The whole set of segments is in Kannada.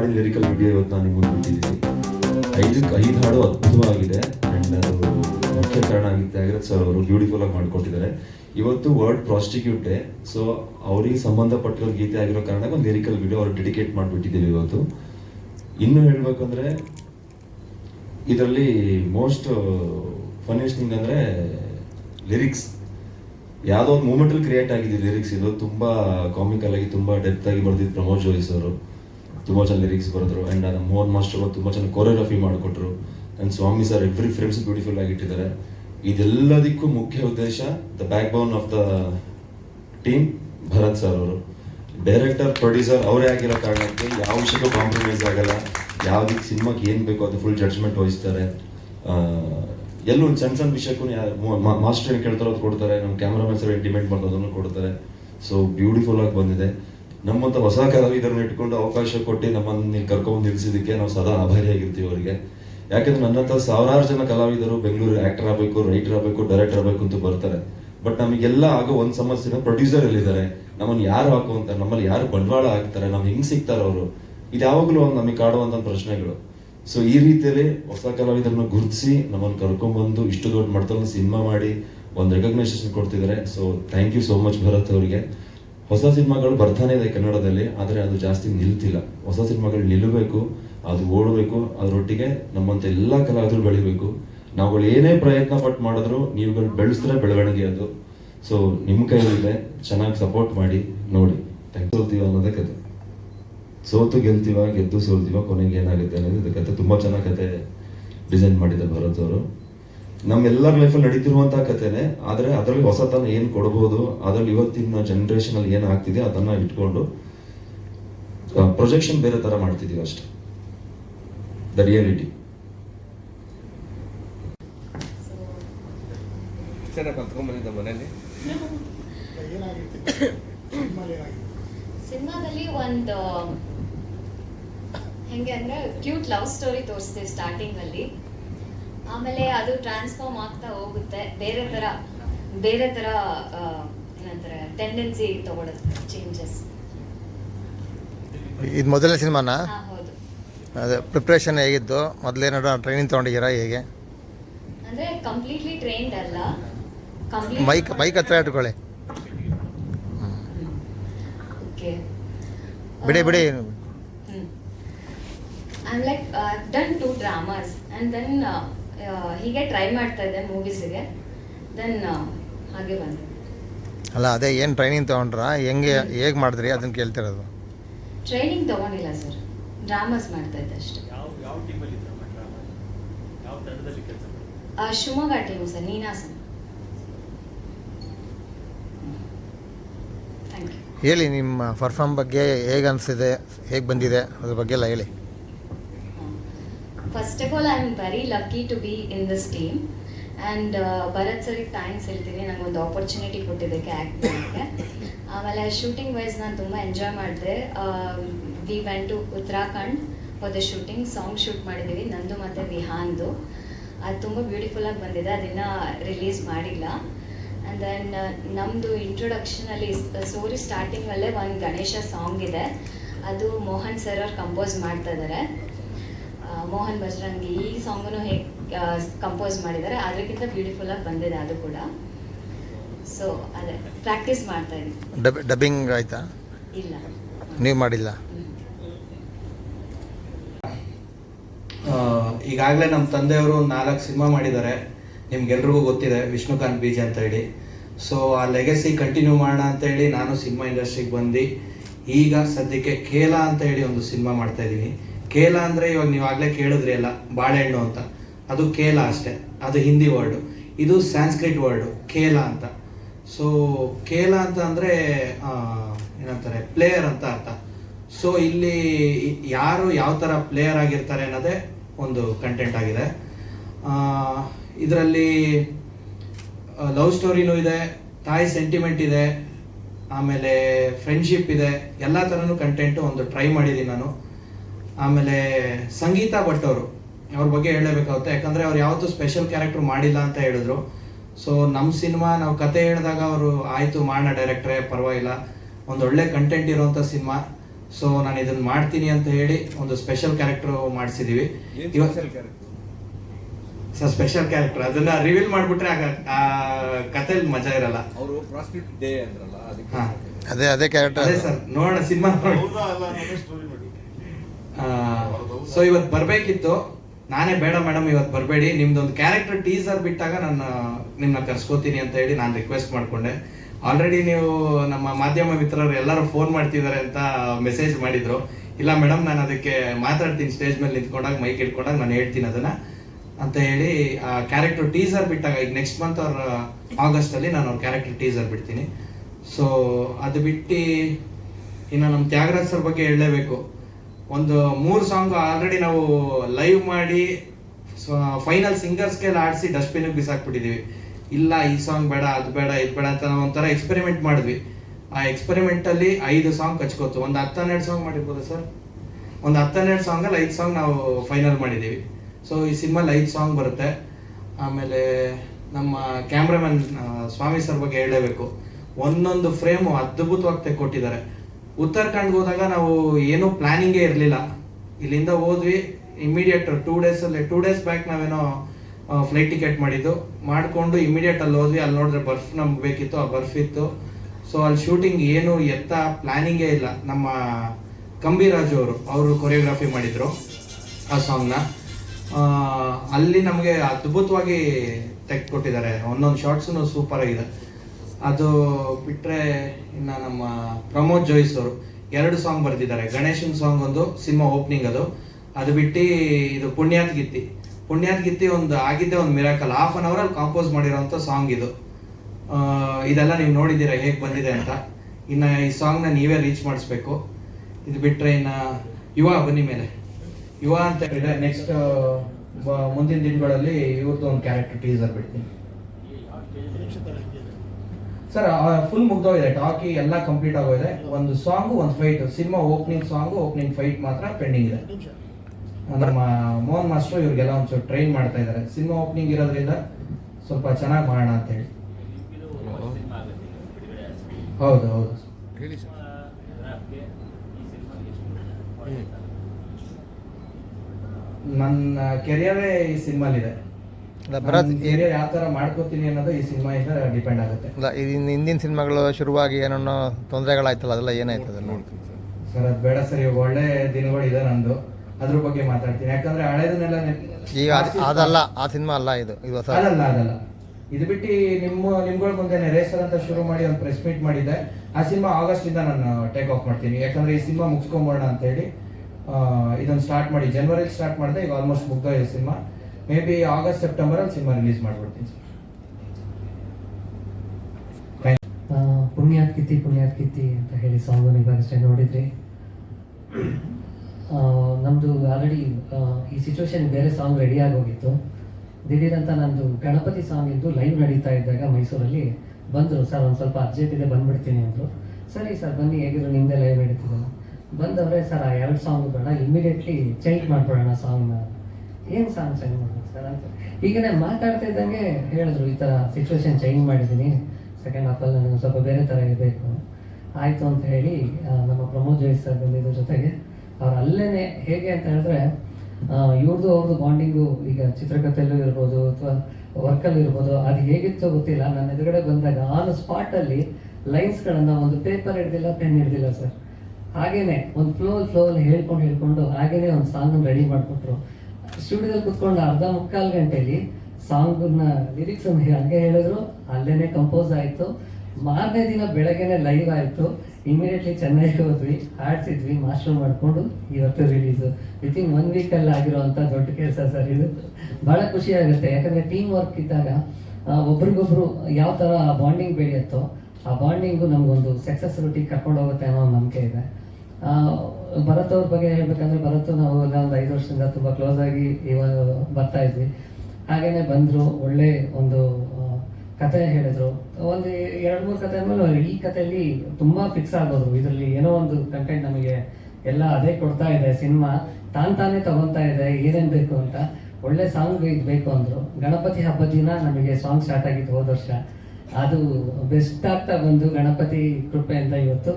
ಹಾಡಿನ ಲಿರಿಕಲ್ ವಿಡಿಯೋ ಇವತ್ತು ನಾನು ನಿಮ್ಗೆ ಬಿಟ್ಟಿದ್ದೀನಿ ಐದು ಐದು ಹಾಡು ಅದ್ಭುತವಾಗಿದೆ ಆ್ಯಂಡ್ ಅದು ಮುಖ್ಯ ಕಾರಣ ಆಗಿತ್ತು ಆಗಿರೋದು ಸರ್ ಅವರು ಬ್ಯೂಟಿಫುಲ್ ಆಗಿ ಮಾಡ್ಕೊಟ್ಟಿದ್ದಾರೆ. ಇವತ್ತು ವರ್ಡ್ ಪ್ರಾಸ್ಟಿಕ್ಯೂಟ್ ಡೇ ಸೊ ಅವರಿಗೆ ಸಂಬಂಧಪಟ್ಟಿರೋ ಗೀತೆ ಆಗಿರೋ ಕಾರಣಕ್ಕೆ ಒಂದು ಲಿರಿಕಲ್ ವಿಡಿಯೋ ಅವ್ರು ಡೆಡಿಕೇಟ್ ಮಾಡಿಬಿಟ್ಟಿದ್ದೀವಿ ಇವತ್ತು. ಇನ್ನು ಹೇಳ್ಬೇಕಂದ್ರೆ, ಇದರಲ್ಲಿ ಮೋಸ್ಟ್ ಫನ್ನಿಯಸ್ಟ್ ಥಿಂಗ್ ಅಂದರೆ ಲಿರಿಕ್ಸ್ ಯಾವುದೋ ಒಂದು ಮೂಮೆಂಟಲ್ಲಿ ಕ್ರಿಯೇಟ್ ಆಗಿದೆ ಲಿರಿಕ್ಸ್ ಇದು ತುಂಬ ಕಾಮಿಕಲ್ ಆಗಿ, ತುಂಬ ಡೆಪ್ತ್ ಆಗಿ ಬರ್ದಿದ್ದು ಪ್ರಮೋದ್ ಜೋಯಿಸ್ ಅವರು. ತುಂಬ ಚೆನ್ನಾಗಿ ಲಿರಿಕ್ಸ್ ಬರೆದ್ರು. ಆ್ಯಂಡ್ ನಮ್ಮ ಮೋಹನ್ ಮಾಸ್ಟರ್ ತುಂಬ ಚೆನ್ನಾಗಿ ಕೊರಿಯೋಗ್ರಫಿ ಮಾಡಿಕೊಟ್ರು. And Swamy sir every frames beautiful ಆಗಿಟ್ಟಿದ್ದಾರೆ ಇದೆಲ್ಲದಕ್ಕೂ ಮುಖ್ಯ ಉದ್ದೇಶ the backbone of the team Bharath sir ಅವರು. ಡೈರೆಕ್ಟರ್ ಪ್ರೊಡ್ಯೂಸರ್ ಅವರೇ ಆಗಿರೋ ಕಾರಣಕ್ಕೆ ಯಾವ ವಿಷಯಕ್ಕೂ ಕಾಂಪ್ರಮೈಸ್ ಆಗಲ್ಲ. ಯಾವುದಕ್ಕೆ ಸಿನಿಮಾಗೆ ಏನು ಬೇಕೋ ಅದು ಫುಲ್ ಜಡ್ಜ್ಮೆಂಟ್ ವಹಿಸ್ತಾರೆ. ಎಲ್ಲೂ ಒಂದು ಸಣ್ಣ ಸಣ್ಣ ವಿಷಯಕ್ಕೂ ಮಾಸ್ಟರ್ ಏನು ಕೇಳ್ತಾರೋ ಅದು ಕೊಡ್ತಾರೆ. ನಮ್ಮ ಕ್ಯಾಮ್ರಾಮನ್ ಸರ್ ಏನು ಡಿಮ್ಯಾಂಡ್ ಮಾಡೋದು ಅದನ್ನು ಕೊಡ್ತಾರೆ. ಸೊ ಬ್ಯೂಟಿಫುಲ್ ಆಗಿ ಬಂದಿದೆ. ನಮ್ಮಂಥ ಹೊಸ ಕಲಾವಿದರನ್ನ ಇಟ್ಕೊಂಡು ಅವಕಾಶ ಕೊಟ್ಟು ನಮ್ಮನ್ನು ನೀವು ಕರ್ಕೊಂಡು ನಿಲ್ಲಿಸಿದ್ದಕ್ಕೆ ನಾವು ಸದಾ ಆಭಾರಿಯಾಗಿರ್ತೀವಿ ಅವರಿಗೆ. ಯಾಕಂದ್ರೆ ಹತ್ರ ಸಾವಿರಾರು ಜನ ಕಲಾವಿದರು ಬೆಂಗಳೂರು ಆಕ್ಟರ್ ಆಗಬೇಕು ರೈಟರ್ ಆಗಬೇಕು ಡೈರೆಕ್ಟರ್ ಆಗಬೇಕು ಅಂತ ಬರ್ತಾರೆ. ಬಟ್ ನಮಗೆಲ್ಲ ಆಗೋ ಒಂದು ಸಮಸ್ಯೆನ ಪ್ರೊಡ್ಯೂಸರ್ ಎಲ್ಲಿದ್ದಾರೆ ನಮ್ಮನ್ನು ಯಾರು ಹಾಕುವಂತಾರೆ ನಮ್ಮಲ್ಲಿ ಯಾರು ಬಂಡವಾಳ ಹಾಕ್ತಾರೆ, ನಮ್ಗೆ ಹೆಂಗೆ ಸಿಗ್ತಾರೆ ಅವರು? ಇದು ಯಾವಾಗಲೂ ಒಂದು ನಮಗೆ ಕಾಡುವಂಥ ಪ್ರಶ್ನೆಗಳು. ಸೊ ಈ ರೀತಿಯಲ್ಲಿ ಹೊಸ ಕಲಾವಿದರನ್ನು ಗುರುತಿಸಿ ನಮ್ಮನ್ನು ಕರ್ಕೊಂಡ್ಬಂದು ಇಷ್ಟು ದೊಡ್ಡ ಮಟ್ಟದಲ್ಲಿ ಸಿನಿಮಾ ಮಾಡಿ ಒಂದು ರೆಕಗ್ನೈಸೇಷನ್ ಕೊಡ್ತಿದ್ದಾರೆ. So thank you so much Bharath ಅವರಿಗೆ. ಹೊಸ ಸಿನಿಮಾಗಳು ಬರ್ತಾನೆ ಇದೆ ಕನ್ನಡದಲ್ಲಿ, ಆದರೆ ಅದು ಜಾಸ್ತಿ ನಿಲ್ತಿಲ್ಲ. ಹೊಸ ಸಿನಿಮಾಗಳು ನಿಲ್ಲಬೇಕು, ಅದು ಓಡಬೇಕು, ಅದರೊಟ್ಟಿಗೆ ನಮ್ಮಂತ ಎಲ್ಲ ಕಲಾವಿದರು ಬೆಳಿಬೇಕು. ನಾವುಗಳು ಏನೇ ಪ್ರಯತ್ನ ಪಟ್ಟು ಮಾಡಿದ್ರು, ನೀವುಗಳು ಬೆಳೆಸಿದ್ರೆ ಬೆಳವಣಿಗೆ ಅದು. ಸೊ ನಿಮ್ಮ ಕೈಲಿದೆ ಚೆನ್ನಾಗಿ ಸಪೋರ್ಟ್ ಮಾಡಿ, ನೋಡಿ ಸೋಲ್ತೀವ ಅನ್ನೋದೇ ಕತೆ. ಸೋತು ಗೆಲ್ತೀವ, ಗೆದ್ದು ಸೋಲ್ತೀವ, ಕೊನೆಗೆ ಏನಾಗುತ್ತೆ ಅನ್ನೋದು ಕತೆ. ತುಂಬ ಚೆನ್ನಾಗಿ ಕತೆ ಡಿಸೈನ್ ಮಾಡಿದ್ದಾರೆ ಭರತ್ ಅವರು. ನಮ್ಮೆಲ್ಲರ ಲೈಫಲ್ಲಿ ನಡೀತಿರುವಂತಹ ಕಥೆನೆ ಆದರೆ ಅದರಲ್ಲಿ ಹೊಸತನ ಏನು ಕೊಡ್ಬೋದು ಅದರಲ್ಲಿ ಇವತ್ತಿನ ಜನರೇಷನ್ ಅಲ್ಲಿ ಏನು ಆಗ್ತಿದೆ ಅದನ್ನ ಇಟ್ಕೊಂಡು ಪ್ರೊಜೆಕ್ಷನ್ ಬೇರೆ ತರ ಮಾಡ್ತಿದೀವಿ ಅಷ್ಟೇ. ದ ರಿಯಾಲಿಟಿ ಮನೇಲಿ ಸಿನಿಮಾದಲ್ಲಿ ಒಂದು ಹೆಂಗೆ ಅಂದ್ರೆ ಕ್ಯೂಟ್ ಲವ್ ಸ್ಟೋರಿ ತೋರಿಸ್ತೀವಿ ಸ್ಟಾರ್ಟಿಂಗ್ ಅಲ್ಲಿ. ಆಮೇಲೆ ಅದು ಟ್ರಾನ್ಸ್ಫಾರ್ಮ್ ಆಗ್ತಾ ಹೋಗುತ್ತೆ. ಬೇರೆ ತರ ಬೇರೆ ತರ ಏನಂತಾರೆ ಟೆಂಡೆನ್ಸಿ ತಗೊಳುತ್ತೆ ಚೇಂಜಸ್ ಇದು ಮೊದಲನೇ ಸಿನಿಮಾನ? ಹೌದು. ಅದೇ ಪ್ರಿಪ್ರೇಷನ್ ಹೇಗಿದ್ದು ಮೊದಲೇನಾದ್ರು ಟ್ರೈನಿಂಗ್ ತೊಗೊಂಡಿದ್ದೀರಾ ಹೇಗೆ? ಅಂದರೆ ಕಂಪ್ಲೀಟ್ಲಿ ಟ್ರೈನ್ಡ್ ಅಲ್ಲ. ಮೈಕ್ ಮೈಕ್ ಹತ್ರ ಇಟ್ಕೊಳ್ಳಿ. ಓಕೆ ಬಿಡಿ ಬಿಡಿ. Am like done two dramas and then ಹೀಗೆ ಟ್ರೈ ಮಾಡ್ತಾ ಇದ್ದೆ ಮೂವೀಸಿಗೆ ದೆನ್ ಹಾಗೆ ಬಂದೆ. ಅಲ್ಲ ಅದೇ ಏನು ಟ್ರೈನಿಂಗ್ ತೊಗೊಂಡ್ರಾ? ಹೆಂಗೆ ಹೇಗೆ ಮಾಡಿದ್ರಿ? ಅದನ್ನು ಕೇಳ್ತಿರೋದು. ಟ್ರೈನಿಂಗ್ ತೊಗೊಂಡಿಲ್ಲ ಸರ್ ಡ್ರಾಮಾಸ್ ಮಾಡ್ತಾ ಇದ್ದೆ ಅಷ್ಟೇ. ಯಾವ ಯಾವ ಟೀಮಲ್ಲಿ ಇದ್ರಮ್ಮ ಡ್ರಾಮಾ ಯಾವ ತಂಡದಲ್ಲಿ ಕೆಲಸ ಆ, Shivamogga team sir Ninasam thank you ಹೇಳಿ ನಿಮ್ಮ ಪರ್ಫಾರ್ಮ್ ಬಗ್ಗೆ ಹೇಗೆ ಅನಿಸಿದೆ ಹೇಗೆ ಬಂದಿದೆ ಅದ್ರ ಬಗ್ಗೆ ಎಲ್ಲ ಹೇಳಿ. First of all I am very lucky to be in this team and Bharath ಸರಿ ಥ್ಯಾಂಕ್ಸ್ ಹೇಳ್ತೀನಿ. ನನಗೆ ಒಂದು ಆಪರ್ಚುನಿಟಿ ಕೊಟ್ಟಿದ್ದಕ್ಕೆ ಆ್ಯಕ್ಟ್ ಮಾಡೋಕ್ಕೆ ಆಮೇಲೆ ಶೂಟಿಂಗ್ ವೈಸ್ ನಾನು ತುಂಬ ಎಂಜಾಯ್ ಮಾಡಿದೆ. We went to Uttarakhand for the shooting song shoot ಮಾಡಿದ್ದೀವಿ. ನಂದು ಮತ್ತು ವಿಹಾನ್ದು. ಅದು ತುಂಬ ಬ್ಯೂಟಿಫುಲ್ಲಾಗಿ ಬಂದಿದೆ. ಅದನ್ನು ರಿಲೀಸ್ ಮಾಡಿಲ್ಲ. ಆ್ಯಂಡ್ ದೆನ್ ನಮ್ಮದು ಇಂಟ್ರೊಡಕ್ಷನಲ್ಲಿ ಸೋರಿ ಸ್ಟಾರ್ಟಿಂಗಲ್ಲೇ ಒಂದು ಗಣೇಶ ಸಾಂಗ್ ಇದೆ. ಅದು ಮೋಹನ್ ಸರ್ ಅವ್ರು ಕಂಪೋಸ್ ಮಾಡ್ತಾ ಇದ್ದಾರೆ ಮೋಹನ್ ಬಜರಂಗಿ ಈ ಸಾಂಗನ್ನು ಹೇಗೆ ಕಂಪೋಸ್ ಮಾಡಿದ್ದಾರೆ ಅದಕ್ಕಿಂತ ಬ್ಯೂಟಿಫುಲ್ ಆಗಿ ಬಂದಿದೆ ಅದು ಕೂಡ. ಸೊ ಅದೇ ಪ್ರಾಕ್ಟೀಸ್ ಮಾಡ್ತಾ ಇದ್ದೀನಿ. ಡಬ್ಬಿಂಗ್ ಆಯ್ತಾ? ಇಲ್ಲ. ನೀವು ಮಾಡಿಲ್ಲ. ಈಗಾಗಲೇ ನಮ್ಮ ತಂದೆಯವರು ನಾಲ್ಕು ಸಿನಿಮಾ ಮಾಡಿದ್ದಾರೆ. ನಿಮ್ಗೆಲ್ರಿಗೂ ಗೊತ್ತಿದೆ ವಿಷ್ಣುಕಾಂತ್ ಬೀಜ ಅಂತ ಹೇಳಿ. ಸೊ ಆ ಲೆಗಸಿ ಕಂಟಿನ್ಯೂ ಮಾಡೋಣ ಅಂತ ಹೇಳಿ ನಾನು ಸಿನಿಮಾ ಇಂಡಸ್ಟ್ರಿಗೆ ಬಂದು ಈಗ ಸದ್ಯಕ್ಕೆ ಕೇಲ ಅಂತ ಹೇಳಿ ಒಂದು ಸಿನಿಮಾ ಮಾಡ್ತಾ ಇದ್ದೀನಿ. ಕೇಲ ಅಂದರೆ ಇವಾಗ ನೀವು ಆಗಲೇ ಕೇಳಿದ್ರಿ ಅಲ್ಲ, ಬಾಳೆಹಣ್ಣು ಅಂತ. ಅದು ಕೇಲ ಅಷ್ಟೇ, ಅದು ಹಿಂದಿ ವರ್ಡು ಇದು ಸ್ಯಾನ್ಸ್ಕ್ರಿಟ್ ವರ್ಡು ಕೇಲ ಅಂತ. ಸೊ ಕೇಲ ಅಂತ ಅಂದರೆ ಏನಂತಾರೆ ಪ್ಲೇಯರ್ ಅಂತ ಅರ್ಥ. ಸೊ ಇಲ್ಲಿ ಯಾರು ಯಾವ ಥರ ಪ್ಲೇಯರ್ ಆಗಿರ್ತಾರೆ ಅನ್ನೋದೇ ಒಂದು ಕಂಟೆಂಟ್ ಆಗಿದೆ. ಇದರಲ್ಲಿ ಲವ್ ಸ್ಟೋರಿನೂ ಇದೆ, ತಾಯಿ ಸೆಂಟಿಮೆಂಟ್ ಇದೆ, ಆಮೇಲೆ ಫ್ರೆಂಡ್ಶಿಪ್ ಇದೆ, ಎಲ್ಲ ಥರನೂ ಕಂಟೆಂಟು ಒಂದು ಟ್ರೈ ಮಾಡಿದ್ದೀನಿ ನಾನು. ಆಮೇಲೆ ಸಂಗೀತ ಭಟ್ ಅವರು ಅವ್ರ ಬಗ್ಗೆ ಹೇಳಬೇಕಾಗುತ್ತೆ ಯಾಕಂದರೆ ಅವ್ರು ಯಾವತ್ತೂ ಸ್ಪೆಷಲ್ ಕ್ಯಾರೆಕ್ಟರ್ ಮಾಡಿಲ್ಲ ಅಂತ ಹೇಳಿದ್ರು. ಸೊ ನಮ್ಮ ಸಿನಿಮಾ ನಾವು ಕತೆ ಹೇಳಿದಾಗ ಅವರು ಆಯಿತು ಮಾಡೋಣ ಡೈರೆಕ್ಟ್ರೇ ಪರವಾಗಿಲ್ಲ. ಒಂದು ಒಳ್ಳೆ ಕಂಟೆಂಟ್ ಇರುವಂಥ ಸಿನಿಮಾ. ಸೊ ನಾನು ಇದನ್ನ ಮಾಡ್ತೀನಿ ಅಂತ ಹೇಳಿ ಒಂದು ಸ್ಪೆಷಲ್ ಕ್ಯಾರೆಕ್ಟರ್ ಮಾಡಿಸಿದ್ದೀವಿ ಏನ್ special character sir special character ಅದನ್ನ ರಿವೀಲ್ ಮಾಡ್ಬಿಟ್ರೆ ಆಗ ಆ ಕಥೆಲಿ ಮಜಾ ಇರಲ್ಲ. ಅವರು ಪ್ರಾಸ್ಟಿಟ್ಯೂಟ್ ಡೇ ಅಂದ್ರಲ್ಲ ಅದಕ್ಕೆ ಅದೇ ಅದೇ ಕ್ಯಾರೆಕ್ಟರ್ ಅದೇ ಸರ್ ನೋಡೋಣ ಸಿನಿಮಾ ಸೊ ಇವತ್ತು ಬರಬೇಕಿತ್ತು. ನಾನೇ ಬೇಡ ಮೇಡಮ್ ಇವತ್ತು ಬರಬೇಡಿ. ನಿಮ್ದೊಂದು ಕ್ಯಾರೆಕ್ಟರ್ ಟೀಸರ್ ಬಿಟ್ಟಾಗ ನಾನು ನಿಮ್ಮನ್ನ ಕರ್ಸ್ಕೋತೀನಿ ಅಂತ ಹೇಳಿ ನಾನು ರಿಕ್ವೆಸ್ಟ್ ಮಾಡ್ಕೊಂಡೆ. ಆಲ್ರೆಡಿ ನೀವು ನಮ್ಮ ಮಾಧ್ಯಮ ಮಿತ್ರರು ಎಲ್ಲರೂ ಫೋನ್ ಮಾಡ್ತಿದ್ದಾರೆ ಅಂತ ಮೆಸೇಜ್ ಮಾಡಿದ್ರು. ಇಲ್ಲ ಮೇಡಮ್ ನಾನು ಅದಕ್ಕೆ ಮಾತಾಡ್ತೀನಿ ಸ್ಟೇಜ್ ಮೇಲೆ ನಿಂತ್ಕೊಂಡಾಗ ಮೈಕ್ ಇಟ್ಕೊಂಡಾಗ ನಾನು ಹೇಳ್ತೀನಿ ಅದನ್ನ ಅಂತ ಹೇಳಿ, ಆ ಕ್ಯಾರೆಕ್ಟರ್ ಟೀಸರ್ ಬಿಟ್ಟಾಗ ಈಗ ನೆಕ್ಸ್ಟ್ ಮಂತ್ ಅವ್ರ ಆಗಸ್ಟ್ ಅಲ್ಲಿ ನಾನು ಅವ್ರ ಕ್ಯಾರೆಕ್ಟರ್ ಟೀಸರ್ ಬಿಡ್ತೀನಿ. ಸೊ ಅದು ಬಿಟ್ಟು ಇನ್ನು ನಮ್ಮ ತ್ಯಾಗರಾಜ್ ಸರ್ ಬಗ್ಗೆ ಹೇಳಲೇಬೇಕು. ಒಂದು ಮೂರು ಸಾಂಗ್ ಆಲ್ರೆಡಿ ನಾವು ಲೈವ್ ಮಾಡಿ ಫೈನಲ್ ಸಿಂಗರ್ಸ್ಗೆಲ್ಲ ಆಡಿಸಿ ಡಸ್ಟ್ಬಿನ್ಗೆ ಬಿಸಾಕ್ಬಿಟ್ಟಿದೀವಿ. ಇಲ್ಲ, ಈ ಸಾಂಗ್ ಬೇಡ, ಅದು ಬೇಡ, ಇದು ಬೇಡ ಅಂತ ನಾವು ಒಂಥರ ಎಕ್ಸ್ಪೆರಿಮೆಂಟ್ ಮಾಡಿದ್ವಿ. ಆ ಎಕ್ಸ್ಪೆರಿಮೆಂಟ್ ಅಲ್ಲಿ ಐದು ಸಾಂಗ್ ಕಚ್ಕೋತು ಒಂದು ಹತ್ತನ್ನೆರಡು ಸಾಂಗ್ ಮಾಡಿರ್ಬೋದು ಸರ್ ಒಂದು ಹತ್ತನ್ನೆರಡು ಸಾಂಗಲ್ಲಿ ಐದು ಸಾಂಗ್ ನಾವು ಫೈನಲ್ ಮಾಡಿದ್ದೀವಿ ಸೊ ಈ ಸಿನಿಮಲ್ಲಿ ಐದು ಸಾಂಗ್ ಬರುತ್ತೆ. ಆಮೇಲೆ ನಮ್ಮ ಕ್ಯಾಮ್ರಾಮನ್ ಸ್ವಾಮಿ ಸರ್ ಬಗ್ಗೆ ಹೇಳಲೇಬೇಕು ಒಂದೊಂದು ಫ್ರೇಮು ಅದ್ಭುತವಾಗಿ ತೆಕ್ಕೊಟ್ಟಿದ್ದಾರೆ. ಉತ್ತರಾಖಂಡ್ಗೆ ಹೋದಾಗ ನಾವು ಏನೂ ಪ್ಲಾನಿಂಗೇ ಇರಲಿಲ್ಲ. ಇಲ್ಲಿಂದ ಹೋದ್ವಿ ಇಮಿಡಿಯೇಟ್ ಟೂ ಡೇಸಲ್ಲಿ ಟೂ ಡೇಸ್ ಬ್ಯಾಕ್ ನಾವೇನೋ ಫ್ಲೈಟ್ ಟಿಕೆಟ್ ಮಾಡಿದ್ದು. ಮಾಡಿಕೊಂಡು ಇಮಿಡಿಯೇಟ್ ಅಲ್ಲಿ ಹೋದ್ವಿ, ಅಲ್ಲಿ ನೋಡಿದ್ರೆ ಬರ್ಫ್ ನಮ್ಗೆ ಬೇಕಿತ್ತು, ಆ ಬರ್ಫ್ ಇತ್ತು. ಸೊ ಅಲ್ಲಿ ಶೂಟಿಂಗ್ ಏನು ಎತ್ತ ಪ್ಲಾನಿಂಗೇ ಇಲ್ಲ. ನಮ್ಮ ಕಂಬಿರಾಜು ಅವರು ಅವರು ಕೊರಿಯೋಗ್ರಫಿ ಮಾಡಿದ್ರು, ಆ ಸಾಂಗ್ನ ಅಲ್ಲಿ ನಮಗೆ ಅದ್ಭುತವಾಗಿ ತೆಗೆದುಕೊಟ್ಟಿದ್ದಾರೆ. ಒಂದೊಂದು ಶಾರ್ಟ್ಸು ಸೂಪರ್ ಆಗಿದೆ. ಅದು ಬಿಟ್ಟರೆ ಇನ್ನು ನಮ್ಮ ಪ್ರಮೋದ್ ಜೋಯಿಸ್ ಅವರು ಎರಡು ಸಾಂಗ್ ಬರೆದಿದ್ದಾರೆ. ಗಣೇಶನ್ ಸಾಂಗ್ ಒಂದು ಸಿನಿಮಾ ಓಪನಿಂಗ್ ಅದು. ಅದು ಬಿಟ್ಟು ಇದು ಪುಣ್ಯಾತ್ ಗಿತ್ತಿ. ಪುಣ್ಯಾತ್ ಗಿತ್ತಿ ಒಂದು ಆಗಿದ್ದೆ ಒಂದು ಮಿರಾಕಲ್ ಹಾಫ್ ಅನ್ ಅವರಲ್ಲಿ ಕಾಂಪೋಸ್ ಮಾಡಿರೋಂಥ ಸಾಂಗ್ ಇದು. ಇದೆಲ್ಲ ನೀವು ನೋಡಿದ್ದೀರಾ, ಹೇಗೆ ಬಂದಿದೆ ಅಂತ. ಇನ್ನು ಈ ಸಾಂಗ್ನ ನೀವೇ ರೀಚ್ ಮಾಡಿಸ್ಬೇಕು. ಇದು ಬಿಟ್ಟರೆ ಇನ್ನು ಯುವ ಬನ್ನಿ ಮೇಲೆ. ಯುವ ಅಂತ ಹೇಳಿದ್ರೆ ನೆಕ್ಸ್ಟ್ ಮುಂದಿನ ದಿನಗಳಲ್ಲಿ ಇವ್ರದ್ದು ಒಂದು ಕ್ಯಾರೆಕ್ಟರ್ ಟೀಸರ್ ಬಿಡ್ತೀನಿ. ಸರ್ ಫುಲ್ ಮುಗ್ದೋಗಿದೆ ಟಾಕಿ ಎಲ್ಲ ಕಂಪ್ಲೀಟ್ ಆಗೋಗಿದೆ. ಒಂದು ಸಾಂಗು ಒಂದು fight cinema opening song opening fight ಮಾತ್ರ ಪೆಂಡಿಂಗ್ ಇದೆ. ನಮ್ಮ ಮೋಹನ್ ಮಾಸ್ಟರ್ ಇವ್ರಿಗೆಲ್ಲ ಒಂಚೂರು ಟ್ರೈನ್ ಮಾಡ್ತಾ ಇದ್ದಾರೆ. ಸಿನಿಮಾ ಓಪನಿಂಗ್ ಇರೋದ್ರಿಂದ ಸ್ವಲ್ಪ ಚೆನ್ನಾಗಿ ಮಾಡೋಣ ಅಂತ ಹೇಳಿ. ಹೌದು ಹೌದು? ನನ್ನ ಕೆರಿಯರೇ ಈ ಸಿನಿಮಾಲಿದೆ ಭರತ್ ಕೆರಿಯರ್ ಯಾವ ಥರ ಮಾಡ್ಕೋತೀನಿ ಅನ್ನೋದು ಈ ಸಿನಿಮಾ ಇಂದ ಡಿಪೆಂಡ್ ಆಗುತ್ತೆ. ಇಲ್ಲ ಇದು ಹಿಂದಿನ ಸಿನಿಮಾಗಳು ಶುರುವಾಗಿ ಏನೇನೋ ತೊಂದರೆಗಳಾಯ್ತಲ್ಲ ಅದೆಲ್ಲ ಏನಾಯ್ತು ಅದೆಲ್ಲ ಸರ್. ಅದು ಬೇಡ ಸರ್ ಇವಾಗ ಒಳ್ಳೆ ದಿನಗಳು ಇದೆ ನಂದು. ಅದ್ರ ಬಗ್ಗೆ ಮಾತಾಡ್ತೀನಿ. ಯಾಕಂದ್ರೆ ಹಳೇದನ್ನೆಲ್ಲ ಈಗ ಅದ್- ಅದಲ್ಲ ಆ ಸಿನಿಮಾ ಅಲ್ಲ ಇದು ಇದು ಹೊಸ. ಅದಲ್ಲ ಅದಲ್ಲ. ಇದು ಬಿಟ್ಟು ನಿಮ್ಮ ನಿಮ್ಗಳ ಮುಂದೆ ರೇಸರ್ ಅಂತ ಶುರು ಮಾಡಿ ಒಂದು ಪ್ರೆಸ್ ಮೀಟ್ ಮಾಡಿದ್ದೆ. ಆ ಸಿನಿಮಾ ಆಗಸ್ಟ್ ಇಂದ ನಾನು ಟೇಕ್ ಆಫ್ ಮಾಡ್ತೀನಿ. ಯಾಕಂದ್ರೆ ಈ ಸಿನಿಮಾ ಮುಗಿಸ್ಕೊಂಬೋಣ ಅಂತ ಹೇಳಿ ಆ, ಇದನ್ನ ಸ್ಟಾರ್ಟ್ ಮಾಡಿ ಜನವರಿ ಸ್ಟಾರ್ಟ್ ಮಾಡಿದೆ ಈಗ ಆಲ್ಮೋಸ್ಟ್ ಮುಗ್ದೋಗಿದೆ cinema. May be August September ಅಲ್ಲಿ ಸಿನಿಮಾ ರಿಲೀಸ್ ಮಾಡ್ಬಿಡ್ತೀನಿ ಸರ್ ಪುಣ್ಯಾತ್ ಕಿತ್ತಿ ಪುಣ್ಯಾತ್ ಕಿತ್ತಿ ಅಂತ ಹೇಳಿ ಸಾಂಗ್ ಇವಾಗಷ್ಟೇ ನೋಡಿದ್ರಿ. ಆ, ನಮ್ದು ಆಲ್ರೆಡಿ ಈ ಸಿಚುವೇಶನ್ ಬೇರೆ ಸಾಂಗ್ ರೆಡಿ ಆಗೋಗಿತ್ತು ದಿಢೀರಂತ ನಂದು ಗಣಪತಿ ಸಾಂಗ್ ಇದ್ದು ಲೈವ್ ನಡೀತಾ ಇದ್ದಾಗ ಮೈಸೂರಲ್ಲಿ ಬಂದರು. ಸರ್ ಒಂದು ಸ್ವಲ್ಪ ಅರ್ಜೆಂಟ್ ಇದೆ ಬಂದ್ಬಿಡ್ತೀನಿ ಅಂದರು. ಸರಿ ಸರ್ ಬನ್ನಿ ಹೇಗಿದ್ರು ನಿಮ್ಮದೇ ಲೈವ್ ನಡೀತಿದ್ದಲ್ಲ ಬಂದವರೇ ಸರ್ ಆ ಎರಡು ಸಾಂಗ್ ಬೇಡ ಇಮಿಡಿಯೇಟ್ಲಿ ಚೇಂಜ್ ಮಾಡಿಬಿಡೋಣ ಸಾಂಗ್ನ ಏನು ಸಾಂಗ್ ಚೇಂಜ್ ಮಾಡ್ಬೇಕು ಸರ್ ಮಾತಾಡ್ತಾ ಇದ್ದಂಗೆ ಹೇಳಿದ್ರು, ಈ ಥರ ಸಿಚುವೇಶನ್ ಚೇಂಜ್ ಮಾಡಿದ್ದೀನಿ ಸೆಕೆಂಡ್ ಹಾಫಲ್ಲಿ ನನಗೆ ಸ್ವಲ್ಪ ಬೇರೆ ಥರ ಇರಬೇಕು. ಆಯಿತು ಅಂತ ಹೇಳಿ ನಮ್ಮ ಪ್ರಮೋದ್ ಜೋಯಿಸ್ ಸರ್ ಬಂದಿದ್ರ ಜೊತೆಗೆ. ಅವ್ರು ಅಲ್ಲೇ ಹೇಗೆ ಅಂತ ಹೇಳಿದ್ರೆ ಇವ್ರದ್ದು ಅವ್ರದ್ದು ಬಾಂಡಿಂಗು ಈಗ ಚಿತ್ರಕಥೆಯಲ್ಲೂ ಇರ್ಬೋದು ಅಥವಾ ವರ್ಕಲ್ಲಿ ಇರ್ಬೋದು, ಅದು ಹೇಗಿತ್ತು ಗೊತ್ತಿಲ್ಲ. ನನ್ನ ಎದುರುಗಡೆ ಬಂದಾಗ ಆನ್ ಸ್ಪಾಟಲ್ಲಿ ಲೈನ್ಸ್ಗಳನ್ನು ಒಂದು ಪೇಪರ್ ಹಿಡ್ದಿಲ್ಲ ಪೆನ್ ಹಿಡ್ದಿಲ್ಲ ಸರ್. ಹಾಗೇನೆ, ಒಂದು ಫ್ಲೋ ಫ್ಲೋ ಅಲ್ಲಿ ಹೇಳ್ಕೊಂಡು ಹೇಳ್ಕೊಂಡು, ಹಾಗೇನೆ ಒಂದು ಸಾಂಗ್ ರೆಡಿ ಮಾಡಿಕೊಟ್ರು. ಸ್ಟುಡಿಯೋದಲ್ಲಿ ಕುತ್ಕೊಂಡು ಅರ್ಧ ಮುಕ್ಕಾಲು ಗಂಟೆಲಿ ಸಾಂಗ್ನ ಲಿರಿಕ್ಸ್ ಹಂಗೆ ಹೇಳಿದ್ರು, ಅಲ್ಲೇನೆ ಕಂಪೋಸ್ ಆಯಿತು. ಮಾರನೇ ದಿನ ಬೆಳಗ್ಗೆನೆ ಲೈವ್ ಆಯಿತು. ಇಮಿಡಿಯೇಟ್ಲಿ ಚೆನ್ನೈಗೆ ಹೋದ್ವಿ ಹಾಡ್ಸಿದ್ವಿ ಮಾಸ್ಟರ್ ಮಾಡಿಕೊಂಡು ಇವತ್ತು ರಿಲೀಸು ವಿತಿನ್ ಒನ್ ವೀಕಲ್ಲಿ ಆಗಿರೋವಂಥ ದೊಡ್ಡ ಕೆಲಸ ಸರ್ ಇದು. ಭಾಳ ಖುಷಿ ಆಗುತ್ತೆ. ಯಾಕಂದರೆ ಟೀಮ್ ವರ್ಕ್ ಇದ್ದಾಗ ಒಬ್ರಿಗೊಬ್ರು ಯಾವ ಥರ ಬಾಂಡಿಂಗ್ ಬೆಳೆಯುತ್ತೋ, ಆ ಬಾಂಡಿಂಗು ನಮಗೊಂದು ಸಕ್ಸಸ್ ರೂಟಿಗೆ ಕರ್ಕೊಂಡು ಹೋಗುತ್ತೆ ಅನ್ನೋ ನಂಬಿಕೆ ಇದೆ. ಭರತ್ ಅವ್ರ ಬಗ್ಗೆ ಹೇಳ್ಬೇಕಂದ್ರೆ ಭರತ್ ನಾವು ಒಂದು ಐದು ವರ್ಷದಿಂದ ತುಂಬ ಕ್ಲೋಸ್ ಆಗಿ ಇವಾಗ ಬರ್ತಾ ಇದ್ವಿ. ಹಾಗೇನೆ ಬಂದರು, ಒಳ್ಳೆ ಒಂದು ಕತೆ ಹೇಳಿದ್ರು. ಒಂದು ಎರಡು ಮೂರು ಕತೆ ಆದ್ಮೇಲೆ ಈ ಕಥೆಯಲ್ಲಿ ತುಂಬಾ ಫಿಕ್ಸ್ ಆಗೋದು. ಇದರಲ್ಲಿ ಏನೋ ಒಂದು ಕಂಟೆಂಟ್ ನಮಗೆ ಎಲ್ಲ ಅದೇ ಕೊಡ್ತಾ ಇದೆ, ಸಿನಿಮಾ. ತಾನು ತಾನೇ ತಗೊಂತಾ ಇದೆ, ಏನೇನು ಬೇಕು ಅಂತ. ಒಳ್ಳೆ ಸಾಂಗ್ ಇದು ಬೇಕು ಅಂದರು. ಗಣಪತಿ ಹಬ್ಬದ ದಿನ ನಮಗೆ ಸಾಂಗ್ ಸ್ಟಾರ್ಟ್ ಆಗಿತ್ತು ಹೋದ ವರ್ಷ. ಅದು ಬೆಸ್ಟ್ ಆಗ್ತಾ ಬಂದು ಗಣಪತಿ ಕೃಪೆ ಅಂತ ಇವತ್ತು.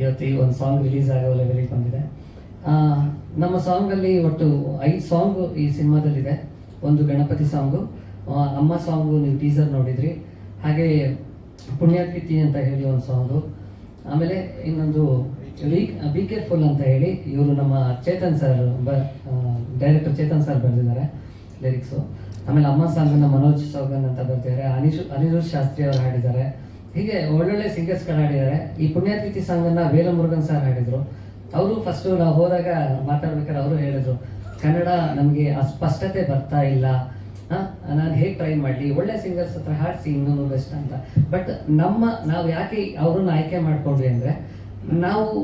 ಇವತ್ತು ಈ ಒಂದು ಸಾಂಗ್ ರಿಲೀಸ್ ಆಗೋ ಲೆವೆಲಿಗೆ ಬಂದಿದೆ. ನಮ್ಮ ಸಾಂಗಲ್ಲಿ ಒಟ್ಟು ಐದು ಸಾಂಗು ಈ ಸಿನಿಮಾದಲ್ಲಿದೆ. ಒಂದು ಗಣಪತಿ ಸಾಂಗು ಅಮ್ಮ ಸಾಂಗು ನೀವು ಟೀಸರ್ ನೋಡಿದ್ರಿ. ಹಾಗೆ ಪುಣ್ಯಕೀರ್ತಿ ಅಂತ ಹೇಳಿ ಒಂದು ಸಾಂಗು ಆಮೇಲೆ ಇನ್ನೊಂದು ಬಿ ಕೇರ್ಫುಲ್ ಅಂತ ಹೇಳಿ ಇವರು ನಮ್ಮ ಚೇತನ್ ಸರ್ ಬ ಡೈರೆಕ್ಟರ್ ಚೇತನ್ ಸರ್ ಬರೆದಿದ್ದಾರೆ ಲಿರಿಕ್ಸು ಆಮೇಲೆ ಅಮ್ಮ ಸಾಂಗನ್ನ ಮನೋಜ್ ಸೌಗನ್ ಅಂತ ಬರ್ತಿದ್ದಾರೆ ಅನಿಶ್, ಅನಿರುದ್ಧ್ ಶಾಸ್ತ್ರಿ ಅವರು ಹಾಡಿದ್ದಾರೆ. ಹೀಗೆ ಒಳ್ಳೊಳ್ಳೆ ಸಿಂಗರ್ಸ್ಗಳು ಹಾಡಿದ್ದಾರೆ. ಈ ಪುಣ್ಯಾತ್ಕಿತಿ ಸಾಂಗನ್ನ ವೇಲ ಮುರುಗನ್ ಸರ್ ಹಾಡಿದ್ರು. ಅವರು ಫಸ್ಟು ನಾವು ಹೋದಾಗ ಮಾತಾಡ್ಬೇಕಾದ್ರೆ ಅವರು ಹೇಳಿದ್ರು, ಕನ್ನಡ ನಮಗೆ ಅಸ್ಪಷ್ಟತೆ ಬರ್ತಾ ಇಲ್ಲ. ನಾನು ಹೇಗೆ ಟ್ರೈ ಮಾಡಲಿ? ಒಳ್ಳೆ ಸಿಂಗರ್ಸ್ ಹತ್ರ ಹಾಡಿಸಿ ಇನ್ನೊಂದು ಬೆಸ್ಟ್ ಅಂತ. ಬಟ್ ನಮ್ಮ, ನಾವು ಯಾಕೆ ಅವ್ರನ್ನ ಆಯ್ಕೆ ಮಾಡ್ಕೊಂಡ್ವಿ ಅಂದರೆ, ನಾವು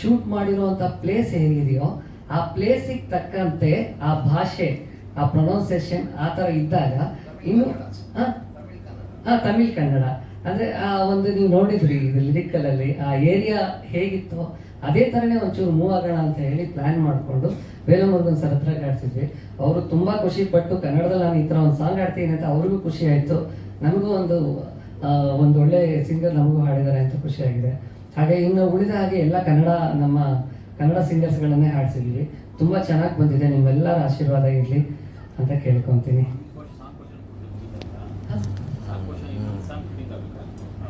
ಶೂಟ್ ಮಾಡಿರುವಂಥ ಪ್ಲೇಸ್ ಹೇಗಿದೆಯೋ, ಆ ಪ್ಲೇಸಿಗೆ ತಕ್ಕಂತೆ ಆ ಭಾಷೆ, ಆ ಪ್ರೊನೌನ್ಸಿಯೇಷನ್ ಆ ಥರ ಇದ್ದಾಗ, ಇನ್ನು ಹಾಂ, ತಮಿಳ್ ಕನ್ನಡ. ಅಂದರೆ, ಆ ಒಂದು ನೀವು ನೋಡಿದ್ರಿ ಇದು ಲಿರಿಕಲಲ್ಲಿ ಆ ಏರಿಯಾ ಹೇಗಿತ್ತು, ಅದೇ ಥರನೇ ಒಂಚೂರು ಮೂವ್ ಆಗೋಣ ಅಂತ ಹೇಳಿ ಪ್ಲ್ಯಾನ್ ಮಾಡಿಕೊಂಡು ವೇಲಮುರುಗನ್ ಸರ್ ಹತ್ರ ಕಾಡ್ಸಿದ್ವಿ ಅವರು ತುಂಬ ಖುಷಿ ಪಟ್ಟು ಕನ್ನಡದಲ್ಲಿ ನಾನು ಈ ಥರ ಒಂದು ಸಾಂಗ್ ಆಡ್ತೀನಿ ಅಂತ ಅವ್ರಿಗೂ ಖುಷಿ ಆಯಿತು. ನಮಗೂ ಒಂದು ಒಂದು ಒಳ್ಳೆ ಸಿಂಗರ್ ನಮಗೂ ಹಾಡಿದ್ದಾರೆ ಅಂತ ಖುಷಿಯಾಗಿದೆ ಹಾಗೆ ಇನ್ನು ಉಳಿದ ಹಾಗೆ ಎಲ್ಲ ಕನ್ನಡ, ನಮ್ಮ ಕನ್ನಡ ಸಿಂಗರ್ಸ್ಗಳನ್ನೇ ಹಾಡಿಸಿದ್ವಿ. ತುಂಬ ಚೆನ್ನಾಗಿ ಬಂದಿದೆ. ನಿಮ್ಮೆಲ್ಲರ ಆಶೀರ್ವಾದ ಇರಲಿ ಅಂತ ಕೇಳ್ಕೊತೀನಿ ಸಾಂಗ್ ಕ್ವಶನ್ ಸಾಂಗ್ ಕ್ವಶನ್ ಇನ್ನೊಂದು ಸಾಂಗ್ ಶೂಟಿಂಗ್ ಆಗಬೇಕಾ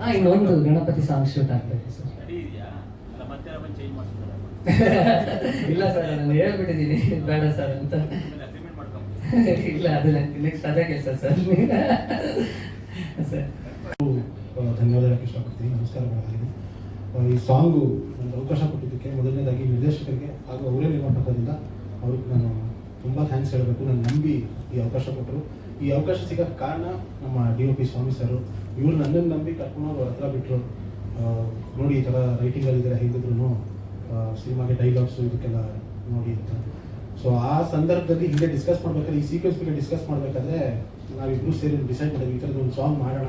ಹಾಂ ಇನ್ನೊಂದು ಗಣಪತಿ ಸಾಂಗ್ ಶೂಟ್ ಇದೆ ಸರ್. ಇಲ್ಲ ಸರ್ ನಾನು ಹೇಳ್ಬಿಟ್ಟಿದ್ದೀನಿ. ಬೇಡ ಸರ್ ಅಂತ. ಇಲ್ಲ ಅದು ನೆಕ್ಸ್ಟ್ ಅದೇ ಕೆಲಸ ಸರ್. ಸರ್. ಧನ್ಯವಾದ ಹೇಳಕ್ಕೆ ಇಷ್ಟಪಡ್ತೀನಿ ನಮಸ್ಕಾರಗಳಾಗಿದೆ ಆ, ಈ ಸಾಂಗು ಒಂದು ಅವಕಾಶ ಕೊಟ್ಟಿದ್ದಕ್ಕೆ ಮೊದಲನೇದಾಗಿ ನಿರ್ದೇಶಕರಿಗೆ ಹಾಗೂ ಅವರೇ ನಿರ್ಮಾಪಕರಿಂದ ಅವ್ರಿಗೆ ನಾನು ತುಂಬ ಥ್ಯಾಂಕ್ಸ್ ಹೇಳಬೇಕು. ನಾನು ನಂಬಿ ಈ ಅವಕಾಶ ಕೊಟ್ಟರು. ಈ ಅವಕಾಶ ಸಿಗೋಕ್ಕೆ ಕಾರಣ ನಮ್ಮ ಡಿ ಒ ಪಿ ಸ್ವಾಮಿ ಸರು ಇವ್ರು ನನ್ನನ್ನು ನಂಬಿ ಕರ್ಕೊಂಡು ಅವ್ರ ಹತ್ರ ಬಿಟ್ಟರು ನೋಡಿ ಈ ಥರ ರೈಟಿಂಗಲ್ಲಿದ್ದಾರೆ ಹೇಗಿದ್ರು ಸಿನಿಮಾಗೆ ಡೈಲಾಗ್ಸು ಇದಕ್ಕೆಲ್ಲ ನೋಡಿ ಅಂತ. ಸೊ ಆ ಸಂದರ್ಭದಲ್ಲಿ ಹಿಂದೆ ಡಿಸ್ಕಸ್ ಮಾಡ್ಬೇಕಾದ್ರೆ, ಈ ಸೀಕ್ವೆನ್ಸ್ ಬಗ್ಗೆ ಡಿಸ್ಕಸ್ ಮಾಡಬೇಕಾದ್ರೆ ನಾವಿಬ್ರು ಸೇರಿ ಡಿಸೈಡ್ ಮಾಡಿದ್ವಿ, ಈ ಥರದ್ದು ಒಂದು ಸಾಂಗ್ ಮಾಡೋಣ.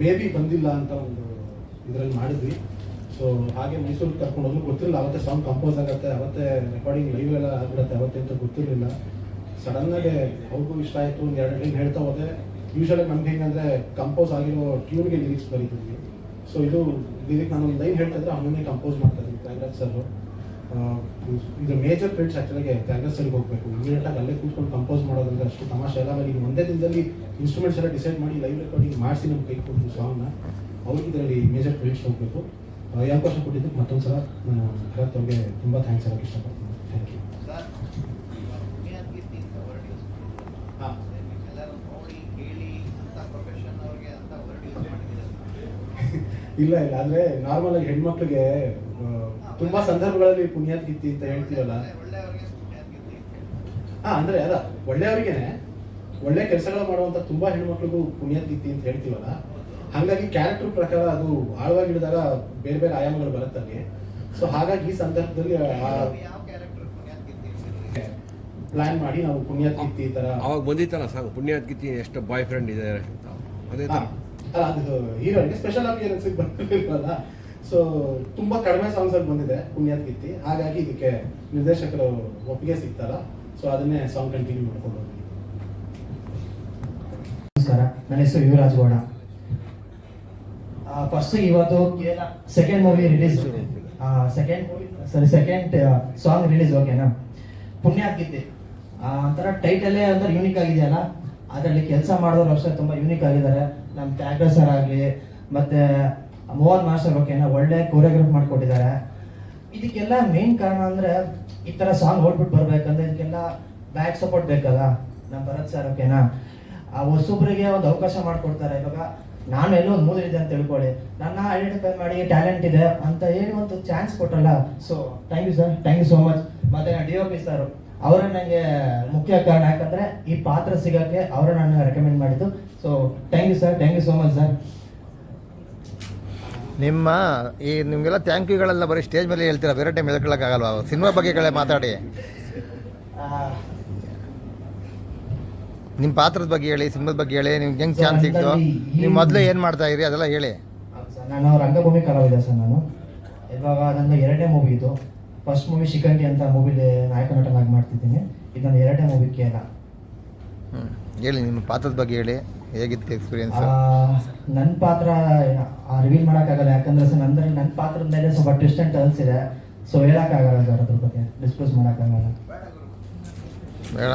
ಮೇ ಬಿ ಬಂದಿಲ್ಲ ಅಂತ ಒಂದು ಇದರಲ್ಲಿ ಮಾಡಿದ್ವಿ. ಸೊ ಹಾಗೆ ಮೈಸೂರಿಗೆ ಕರ್ಕೊಂಡು ಹೋದ್ರು, ಗೊತ್ತಿರಲಿಲ್ಲ, ಅವತ್ತೇ ಸಾಂಗ್ ಕಂಪೋಸ್ ಆಗುತ್ತೆ, ಅವತ್ತೇ ರೆಕಾರ್ಡಿಂಗ್ ಲೈವ್ ಎಲ್ಲ ಆಗ್ಬಿಡುತ್ತೆ ಅವತ್ತೆ ಅಂತ ಗೊತ್ತಿರಲಿಲ್ಲ ಸಡನ್ನಾಗೆ ಅವ್ರಿಗೂ ಇಷ್ಟ ಆಯಿತು, ಒಂದು ಎರಡು ಹೇಳ್ತಾ ಹೋದೆ. ಯೂಶಲಿ ನಮ್ಗೆ ಹೆಂಗಂದ್ರೆ ಕಂಪೋಸ್ ಆಗಿರೋ ಟ್ಯೂನ್ಗೆ ಲಿರಿಕ್ಸ್ ಬರೀತಿದ್ವಿ ಸೊ ಇದು ಲಿರಿಕ್ ನಾನು ಲೈನ್ ಹೇಳ್ತಾ ಇದ್ರೆ ಅವನ್ನೇ ಕಂಪೋಸ್ ಮಾಡ್ತಾ ಇದ್ವಿ ತ್ಯಾಗರಾಜ್ ಸರ್ ಇದು ಮೇಜರ್ ಕ್ರೆಡಿಟ್ಸ್ ಆ್ಯಕ್ಚುಲಾಗಿ ತ್ಯಾಗರಾಜ್ ಸರ್ಗೆ ಹೋಗಬೇಕು. ಇಮಿಡಿಯೇಟಾಗಿ ಅಲ್ಲೇ ಕೂತ್ಕೊಂಡು ಕಂಪೋಸ್ ಮಾಡೋದಂದ್ರೆ ಅಷ್ಟು ತಮಾಷೆ ಎಲ್ಲ ಈಗ ಒಂದೇ ದಿನದಲ್ಲಿ ಇನ್ಸ್ಟ್ರೂಮೆಂಟ್ಸ್ ಎಲ್ಲ ಡಿಸೈಡ್ ಮಾಡಿ ಲೈವ್ ರೆಕಾರ್ಡಿಂಗ್ ಮಾಡಿಸಿ ನಮ್ಮ ಕೈ ಕೊಟ್ಟು ಸಾಂಗ್ನ ಅವ್ರಿಗೆ ಇದರಲ್ಲಿ ಮೇಜರ್ ಕ್ರೆಡಿಟ್ಸ್ ಹೋಗಬೇಕು. ಈ ಅವಕಾಶ ಕೊಟ್ಟಿದ್ದಕ್ಕೆ ಮತ್ತೊಂದು ಸಲ ನಾನು ಭರತ್ ಅವ್ರಿಗೆ ತುಂಬ ಥ್ಯಾಂಕ್ಸ್ ಹೇಳೋಕ್ಕೆ ಇಷ್ಟಪಡ್ತೀನಿ ಥ್ಯಾಂಕ್ ಯು ಹಾಂ ಎಲ್ಲರೂ ನೋಡಿ ಕೇಳಿ ಅಂತ ಪ್ರೊಫೆಷನ್ ಅವ್ರಿಗೆ ಅಂತ ವರ್ಡ್ ಯೂಸ್ ಮಾಡಿದ್ದೀರಾ ಇಲ್ಲ ಇಲ್ಲ. ಅಂದ್ರೆ ನಾರ್ಮಲ್ ಆಗಿ ಹೆಣ್ಮಕ್ಳಿಗೆ ತುಂಬಾ ಸಂದರ್ಭಗಳಲ್ಲಿ ಪುಣ್ಯಾತ್ಗಿತ್ತಿ ಅಂತ ಹೇಳ್ತೀವಲ್ಲ? ಒಳ್ಳೆಯವ್ರಿಗೆ ಹಾ ಅಂದ್ರೆ ಅದ. ಒಳ್ಳೆಯವ್ರಿಗೇನೆ ಒಳ್ಳೆ ಕೆಲಸಗಳು ಮಾಡುವಂತ ತುಂಬಾ ಹೆಣ್ಮಕ್ಳಿಗೂ ಪುಣ್ಯಾತ್ಗಿತ್ತಿ ಅಂತ ಹೇಳ್ತೀವಲ್ಲ? ಹಾಗಾಗಿ ಕ್ಯಾರೆಕ್ಟರ್ ಪ್ರಕಾರ ಅದು ಆಳವಾಗಿ ಹಿಡಿದಾಗ ಬೇರೆ ಬೇರೆ ಆಯಾಮಗಳು ಬರುತ್ತಲ್ಲಿ ಸೊ ಹಾಗಾಗಿ ಈ ಸಂದರ್ಭದಲ್ಲಿ ಪ್ಲಾನ್ ಮಾಡಿ ನಾವು ಪುಣ್ಯಾತ್ಗಿತ್ತಿ ಈ ತರ ಅವಾಗ ಬಂದಿತ್ತಲ್ಲ ಸಾಕು. ಪುಣ್ಯಾತ್ ಗಿತ್ತಿ ಎಷ್ಟು ಬಾಯ್ ಫ್ರೆಂಡ್ ಇದ್ದಾರೆ ಅದೇ ಅಲ್ಲ ಅದು ಹೀರೋಯಿನ್ಗೆ ಸ್ಪೆಷಲ್ ಅಪಿಯರೆನ್ಸ್ ಬಂದಿರಲ್ಲ ಸೊ ತುಂಬಾ ಕಡಿಮೆ ಸಾಂಗ್ಸ್ ಅಲ್ಲಿ ಬಂದಿದೆ ಪುಣ್ಯಾತ್ಗಿತ್ತಿ ಹಾಗಾಗಿ ಇದಕ್ಕೆ ನಿರ್ದೇಶಕರು ಒಪ್ಪಿಗೆ ಸಿಗ್ತಾರ ಸೊ ಅದನ್ನೇ ಸಾಂಗ್ ಕಂಟಿನ್ಯೂ ಮಾಡ್ಕೊಂಡು ಹೋಗಿ ನಮಸ್ಕಾರ ನನ್ನ ಹೆಸರು ಯುವರಾಜ್ ಗೌಡ. ಫಸ್ಟ್ ಇವತ್ತು second movie release second movie ಸರಿ ಸೆಕೆಂಡ್ ಸಾಂಗ್ ರಿಲೀಸ್ ಓಕೆನಾ ಪುಣ್ಯಾತ್ಗಿತ್ತಿ ಆ, ಒಂಥರ ಟೈಟಲ್ಲೇ ಒಂಥರ ಯೂನಿಕ್ ಆಗಿದೆಯಲ್ಲ ಅದರಲ್ಲಿ ಕೆಲಸ ಮಾಡೋರು ಅಷ್ಟೇ ತುಂಬ ಯೂನಿಕ್ ಆಗಿದ್ದಾರೆ. ನಮ್ಮ ತ್ಯಾಗ ಸರ್ ಆಗಲಿ, ಮತ್ತೆ ಮೋಹನ್ ಮಾಸ್ಟರ್ ಓಕೆನಾ ಒಳ್ಳೆ ಕೋರಿಯೋಗ್ರಾಫ್ ಮಾಡಿಕೊಟ್ಟಿದ್ದಾರೆ. ಇದಕ್ಕೆಲ್ಲ ಮೇನ್ ಕಾರಣ ಅಂದ್ರೆ ಈ ಥರ ಸಾಂಗ್ ಓಡ್ಬಿಟ್ಟು ಬರಬೇಕಂದ್ರೆ ಇದಕ್ಕೆಲ್ಲ ಬ್ಯಾಕ್ ಸಪೋರ್ಟ್ ಬೇಕಲ್ಲ ನಮ್ಮ ಭರತ್ ಸರ್ ಓಕೆನಾ ಆ ಹೊಸೊಬ್ಬರಿಗೆ ಒಂದು ಅವಕಾಶ ಮಾಡಿಕೊಡ್ತಾರೆ. ಇವಾಗ ನಾನು ಎಲ್ಲೋ ಒಂದು ಮೂಲಿದೆ ಅಂತ ತಿಳ್ಕೊಳ್ಳಿ. ನನ್ನ ಐಡೆಂಟಿಫೈ ಮಾಡಿ ಟ್ಯಾಲೆಂಟ್ ಇದೆ ಅಂತ ಹೇಳಿ ಒಂದು chance ಕೊಟ್ಟಲ್ಲ so thank you sir thank you so much ಮತ್ತೆ ಡಿ ಒ ಪಿ ಸರ್ ಅವರ ನನಗೆ ಮುಖ್ಯ ಕಾರಣ. ಯಾಕಂದ್ರೆ ಈ ಪಾತ್ರ ಸಿಗಕ್ಕೆ ಅವರು ನಾನು ರೆಕಮೆಂಡ್ ಮಾಡಿದ್ದು. So thank you sir thank you so much sir ನಿಮ್ಮ ಈ ನಿಮಗೆಲ್ಲ ಥ್ಯಾಂಕ್ ಯುಗಳೆಲ್ಲ ಬರೀ ಸ್ಟೇಜ್ ಮೇಲೆ ಹೇಳ್ತೀರಾ? ಬೇರೆ ಟೈಮ್ ಹೇಳ್ಕೊಳಕ್ಕಾಗಲ್ವಾ ಸಿನಿಮಾ ಬಗ್ಗೆಗಳೇ ಮಾತಾಡಿ. ನಿಮ್ಮ ಪಾತ್ರದ ಬಗ್ಗೆ ಹೇಳಿ ಸಿನಿಮಾದ ಬಗ್ಗೆ ಹೇಳಿ ನಿಮ್ಗೆ ಹೆಂಗೆ ಚಾನ್ಸ್ ಸಿಕ್ತು? ನೀವು ಮೊದಲು ಏನು ಮಾಡ್ತಾ ಇದ್ರಿ? ಅದೆಲ್ಲ ಹೇಳಿ. ನಾನು ರಂಗಭೂಮಿ ಕಲಾವಿದ ಸರ್ ನಾನು. ಇವಾಗ ನಂದು ಎರಡನೇ ಮೂವಿ ಇದು. ಫಸ್ಟ್ ಮೂವಿ ಶಿಖಂಡಿ ಅಂತ ಮೂವಿಲಿ ನಾಯಕ ನಟನಾಗಿ ಮಾಡ್ತಿದ್ದೀನಿ. ಇದು ನನ್ನ ಎರಡನೇ ಮೂವಿ ಕೇಳ ಹೇಳಿ ನಿಮ್ಮ ಪಾತ್ರದ ಬಗ್ಗೆ ಹೇಳಿ. ಹೇಗಿತ್ತು ಎಕ್ಸ್ಪೀರಿಯನ್ಸ್ ನನ್ನ ಪಾತ್ರ ರಿವೀಲ್ ಮಾಡೋಕ್ಕಾಗಲ್ಲ. ಯಾಕಂದ್ರೆ ಸರ್ ನಂದ್ರೆ ನನ್ನ ನನ್ನ ಪಾತ್ರದ ಮೇಲೆ ಸ್ವಲ್ಪ ಟ್ವಿಸ್ಟ್ ಅಂಡ್ ಟರ್ನ್ಸ್ ಇದೆ. ಸೊ ಹೇಳೋಕ್ಕಾಗಲ್ಲ ಸರ್ ಅದ್ರ ಬಗ್ಗೆ. ಡಿಸ್ಕಸ್ ಮಾಡೋಕ್ಕಾಗಲ್ಲ. ಬೇಡ.